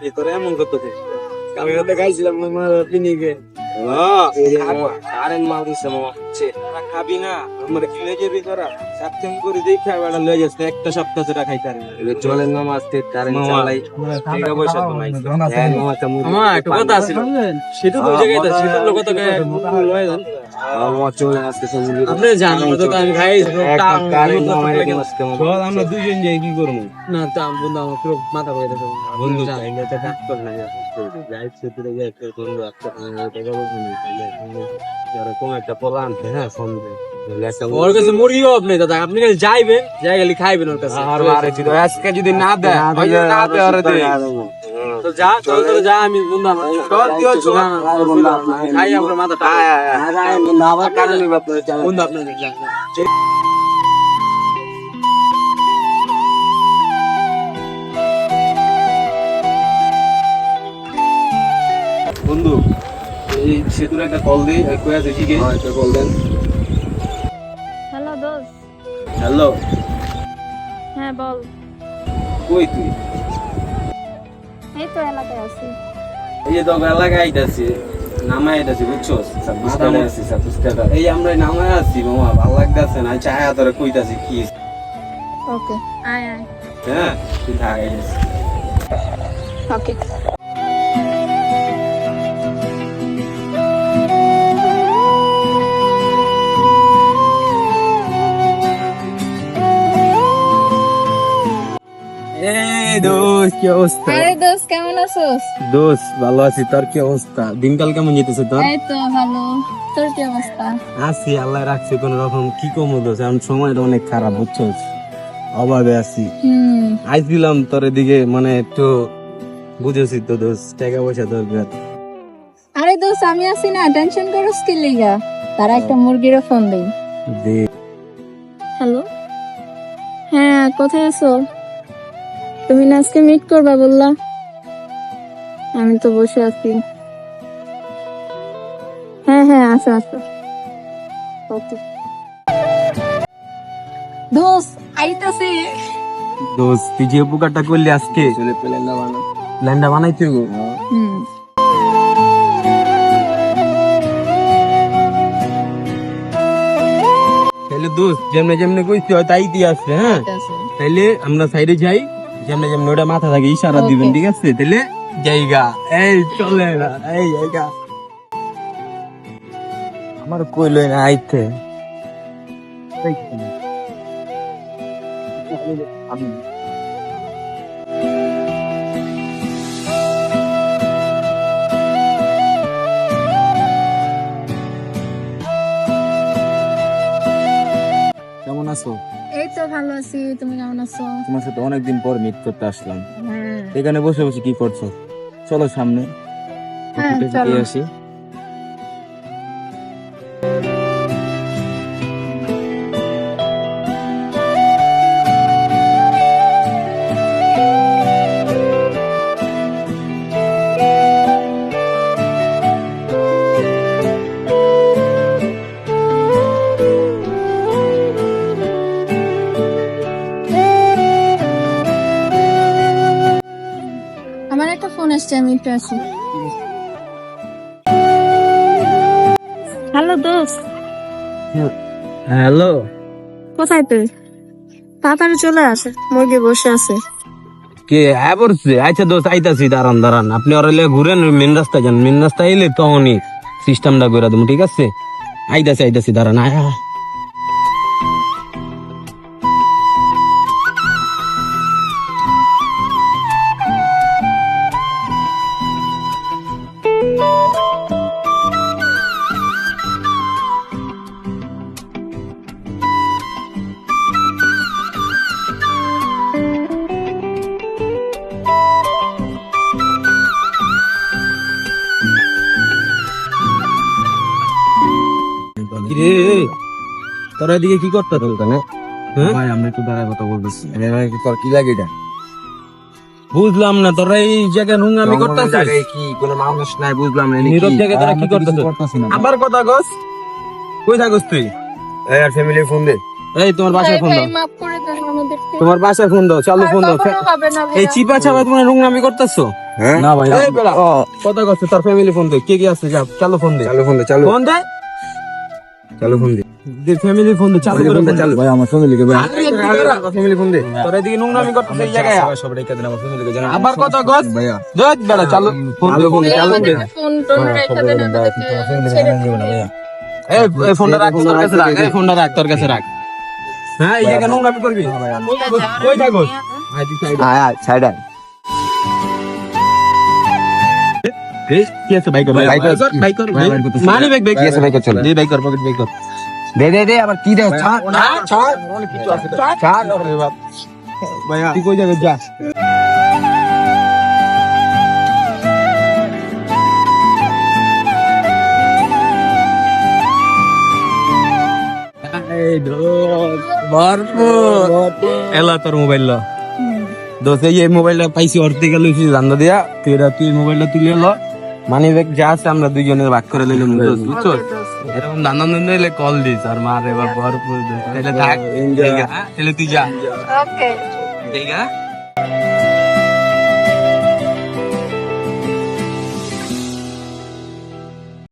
ভিতরে এমন করতেছে আমি আমার কারেন্ট মাল দিছে মামা খাবি না আমার কিনে যাবি তোরা সাতদিন করে দেখে বেড়া লয়ে যাচ্ছে একটা সপ্তাহ ধরে খাইতে পারবি চলেন মামা আজকে কারেন্ট চালাই টাকা পয়সা কমাই হ্যাঁ মামা তেমন কথা আছে সেটা তো জায়গায় সেটা লোক তো লয়ে যান আপনি জানেন তো তো আমি খাই একটা কারেন্ট মামাই আজকে মামা আমরা দুজন যাই কি করব? না তো বন্ধু আমার পুরো মাথা করে দেবো বন্ধু চাইলে তো কাজ কর না যাই সেতুরে যাই বন্ধু একটা এরকম একটা পোলা আনতে হ্যাঁ ফোন ওর কাছে মুরগিও আপনি দাদা। আপনি খালি যাইবেন যাই গেলি খাইবেন ওর কাছে। আজকে যদি না দেয় না দেয় তো যা চল চল যা আমি বন্ধু আমার চল চল। আপনার এই সেতুর একটা কল দিই আছে ঠিক আছে কল দেন। হ্যালো দোস্ত। হ্যালো। হ্যাঁ বল। কই তুই? এই তো এলাকায় আছি। এই যে তোকে এলাকায় আইতাছি নামাই আইতাছি বুঝছ? ছাব্বিশ টাকা আছি টাকা এই আমরা নামাই আছি মামা ভালো লাগতাছে না? চায়া তোরে কইতাছি কি? ওকে আয় আয়। হ্যাঁ তুই থাক ওকে দোস্ত কি অবস্থা? আরে দোস্ত কেমন আছোস? দোস্ত ভালো আছি। তোর কি অবস্থা? দিনকাল কেমন যেতেছে তোর? এই তো ভালো। তোর কি অবস্থা? আছি আল্লাহ রাখছে কোন রকম। কি কম দোষ এখন সময়টা অনেক খারাপ বুঝছ অভাবে আছি। হুম। আইছিলাম তোর এদিকে মানে একটু বুঝেছি তো দোষ টাকা পয়সা দরকার। আরে দোস্ত আমি আছি না টেনশন করস কি লিগা? তারা একটা মুরগিরও ফোন দেই। দে। হ্যালো হ্যাঁ কোথায় আছো? তুমি না আজকে মিট করবা বললা। আমি তো বসে আছি। হ্যাঁ হ্যাঁ আসো আসো। ওকে। দোস্ত আইতাছে। দোস্ত তুই যে উপকারটা করলি আজকে ল্যান্ডা বানাই তুই হুম। তাহলে দোস্ত যেমনে যেমনে কইছি হয়তো আইতি আসছে হ্যাঁ। তাহলে আমরা সাইডে যাই। যেমনে যেমনে ওটা মাথা থাকে ইশারা দিবেন ঠিক আছে? তাহলে জায়গা। এই চলে না এই জায়গা। আমার কইলই না আইতে। কেমন আছো? এই তো ভালো আছি তুমি কেমন আছো? তোমার সাথে অনেকদিন পর মিট করতে আসলাম। হ্যাঁ। এখানে বসে বসে কি করছ? চলো সামনে। হ্যাঁ, চলো। আসি। আমার একটা ফোন আসছে আমি একটু আছি হ্যালো দোস্ত। হ্যালো। কোথায় তুই? তাড়াতাড়ি চলে আসে মুরগি বসে আছে। কে? হ্যাঁ পড়ছে আচ্ছা দোস্ত আইতাছি দাঁড়ান দাঁড়ান। আপনি ওরা লে ঘুরেন মেন রাস্তা যান। মেন রাস্তা এলে তখনই সিস্টেমটা করে দেবো ঠিক আছে? আইতাছি আইতাছি দাঁড়ান আয়। তোরা এদিকে কি করতে চলতে না ভাই আমরা একটু দাঁড়ায় কথা বলতেছি। তোর কি লাগে এটা? বুঝলাম না তোরা এই জায়গায় নোংরামি করতেছিস? কি? কোনো মানুষ নাই বুঝলাম না নীরব জায়গায় তোরা কি করতেছিস আবার কথা কস। কই থাকস তুই? আর ফ্যামিলি ফোন দে। এই তোমার বাসায় ফোন দাও। তোমার বাসায় ফোন দাও চালু ফোন দাও। এই চিপা চাপা তোমার নোংরামি করতেছো? না ভাই এই কথা করছে তোর ফ্যামিলি ফোন দে। কে কে আছে যা চালু ফোন দে। চালু ফোন দে চালু। ফোন দে? চালু ফোন দে। দে ফ্যামিলি ফোন দে চালু করে ফোন দে চালু। ভাই আমার ফ্যামিলিকে ভাই ফ্যামিলি ফোন দে। তোর এদিকে নোংরামি করতেছে এই জায়গায়। সব রেখে দেন আমার ফ্যামিলিকে জানান। আবার কথা গছ ভাইয়া। দে বেড়া চালু ফোন দে ফোন চালু দে। ফোন টোন রেখে দেন ভাইয়া। এই এই ফোনটা রাখ তোর কাছে রাখ এই ফোনটা রাখ তোর কাছে রাখ। হ্যাঁ এই জায়গায় নোংরামি করবি? কই থাকো আয় আয় সাইড আয় কি আছে? বাইক বাইক কর। Bike bike. মানি কি আছে বাইক চলে। দে বাইক কর পকেট বাইক কর দে দে দে আবার কি দে ছাড় ছাড় ছাড়। ভাইয়া তুই কই যাবে? যা। এলা তোর মোবাইল ল। এই মোবাইলটা পাইছি ওর থেকে লইছি জান্দা দিয়া। তুই তুই মোবাইলটা তুলে ল। মানি ব্যাগ যা আছে আমরা দুইজনের ভাগ করে নিলাম বুঝছ? এরকম নানা এলে কল দিস আর মার এবার ভরপুর। তাহলে থাক তাহলে তুই যা। ওকে